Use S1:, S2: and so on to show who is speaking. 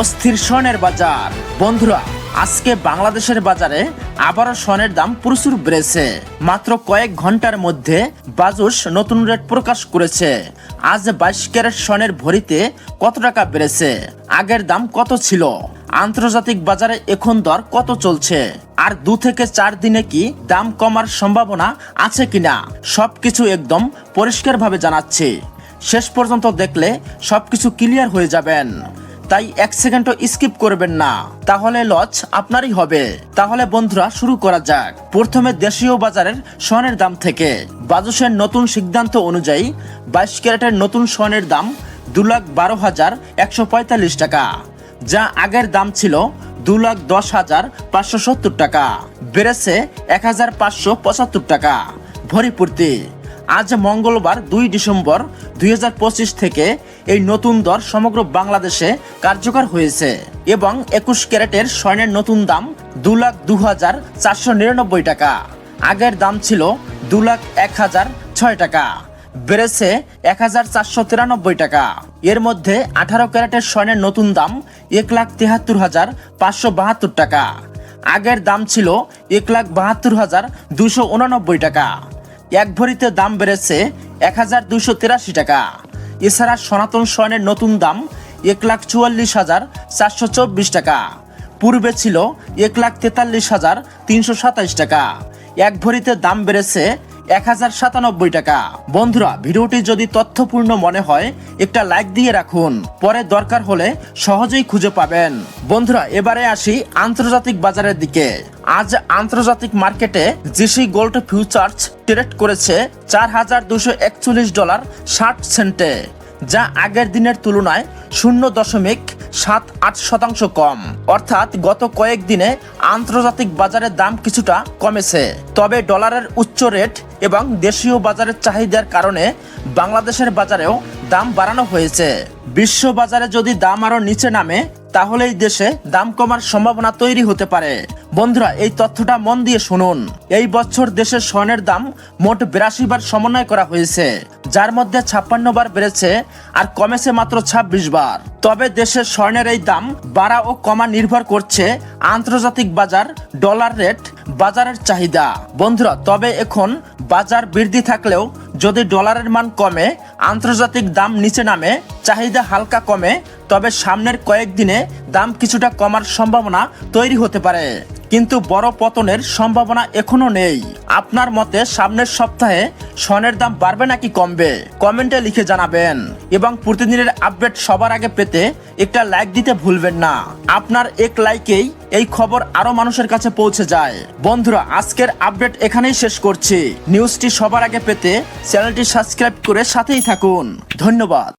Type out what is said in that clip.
S1: অস্থির স্বর্ণের বাজার। বন্ধুরা, আজকে বাংলাদেশের বাজারে আবারও স্বর্ণের দাম প্রচুর বেড়েছে। মাত্র কয়েক ঘণ্টার মধ্যে বাজুস নতুন রেট প্রকাশ করেছে। আজ বাইশ ক্যারেট স্বর্ণের ভরিতে কত টাকা বেড়েছে? আগের দাম কত ছিল? আন্তর্জাতিক বাজারে এখন দর কত চলছে? আর দু থেকে চার দিনে কি দাম কমার সম্ভাবনা আছে কিনা? সবকিছু একদম পরিষ্কারভাবে জানাচ্ছি। শেষ পর্যন্ত দেখলে সবকিছু ক্লিয়ার হয়ে যাবেন। তাই এক সেকেন্ডও স্কিপ করবেন না। তাহলে লস আপনারই হবে। তাহলে বন্ধুরা, শুরু করা যাক। প্রথমে দেশীয় বাজারের স্বর্ণের দাম থেকে। বাজুসের নতুন সিদ্ধান্ত অনুযায়ী বাইশ ক্যারেটের নতুন স্বর্ণের দাম দু লাখ বারো হাজার একশো পঁয়তাল্লিশ টাকা, যা আগের দাম ছিল দু লাখ দশ হাজার পাঁচশো সত্তর টাকা। বেড়েছে এক হাজার পাঁচশো পঁচাত্তর টাকা। ভরিপূর্তি আজ মঙ্গলবার দুই ডিসেম্বর দুই হাজার পঁচিশ থেকে এই নতুন দর সমগ্র বাংলাদেশে কার্যকর হয়েছে এবং একুশ ক্যারেটের স্বর্ণের নতুন দাম দু লাখ দু হাজার চারশো নিরানব্বই টাকা। আগের দাম ছিল দু লাখ এক হাজার ছয় টাকা। বেড়েছে এক হাজার চারশো তিরানব্বই টাকা। এর মধ্যে আঠারো ক্যারেটের স্বর্ণের নতুন দাম এক লাখ তেহাত্তর হাজার পাঁচশো বাহাত্তর টাকা। আগের দাম ছিল এক লাখ বাহাত্তর হাজার দুশো উনানব্বই টাকা। এক ভরিতে দাম বেড়েছে এক হাজার দুশো তিরাশি টাকা। এছাড়া সনাতন স্বর্ণের নতুন দাম এক লাখ চুয়াল্লিশ হাজার চারশো চব্বিশ টাকা। পূর্বে ছিল এক লাখ তেতাল্লিশ হাজার তিনশো সাতাইশ টাকা। এক ভরিতে দাম বেড়েছে এক হাজার সাতানব্বই টাকা। বন্ধুরা, ভিডিওটি যদি তথ্যপূর্ণ মনে হয়, একটা লাইক দিয়ে রাখুন। পরে দরকার হলে সহজেই খুঁজে পাবেন। বন্ধুরা, এবারে আসি আন্তর্জাতিক বাজারের দিকে। আজ আন্তর্জাতিক মার্কেটে জিসি গোল্ড ফিউচার্স ট্রেড করেছে চার হাজার দুশো একচল্লিশ ডলার ষাট সেন্টে। যা আগের দিনের তুলনায় শূন্য দশমিক সাত আট শতাংশ কম। অর্থাৎ গত কয়েকদিনে আন্তর্জাতিক বাজারের দাম কিছুটা কমেছে। তবে ডলারের উচ্চ রেট এবং দেশীয় বাজারের চাহিদার কারণে বাংলাদেশের বাজারেও দাম বাড়ানো হয়েছে। বিশ্ব বাজারে যদি দাম আরও নিচে নামে তাহলেই দেশে দাম কমার সম্ভাবনা তৈরি হতে পারে। বন্ধুরা, এই তথ্যটা মন দিয়ে শুনুন। এই বছর দেশের স্বর্ণের দাম মোট বিরাশি বার সমন্বয় করা হয়েছে, যার মধ্যে ছাপ্পান্ন বার বেড়েছে আর কমেছে মাত্র ছাব্বিশ বার। তবে দেশের স্বর্ণের এই দাম বাড়া ও কমা নির্ভর করছে আন্তর্জাতিক বাজার, ডলার রেট, বাজারের চাহিদা। বন্ধুরা, তবে এখন বাজার বৃদ্ধি থাকলেও যদি ডলারের মান কমে, আন্তর্জাতিক দাম নিচে নামে, চাহিদা হালকা কমে তবে সামনের কয়েকদিনে দাম কিছুটা কমার সম্ভাবনা তৈরি হতে পারে। কিন্তু বড় পতনের সম্ভাবনা এখনও নেই। আপনার মতে সামনের সপ্তাহে স্বর্ণের দাম বাড়বে নাকি কমবে? কমেন্টে লিখে জানাবেন। এবং প্রতিদিনের আপডেট সবার আগে পেতে একটা লাইক দিতে ভুলবেন না। আপনার এক লাইকেই এই খবর আরও মানুষের কাছে পৌঁছে যায়। বন্ধুরা, আজকের আপডেট এখানেই শেষ করছি। নিউজটি সবার আগে পেতে চ্যানেলটি সাবস্ক্রাইব করে সাথেই থাকুন। ধন্যবাদ।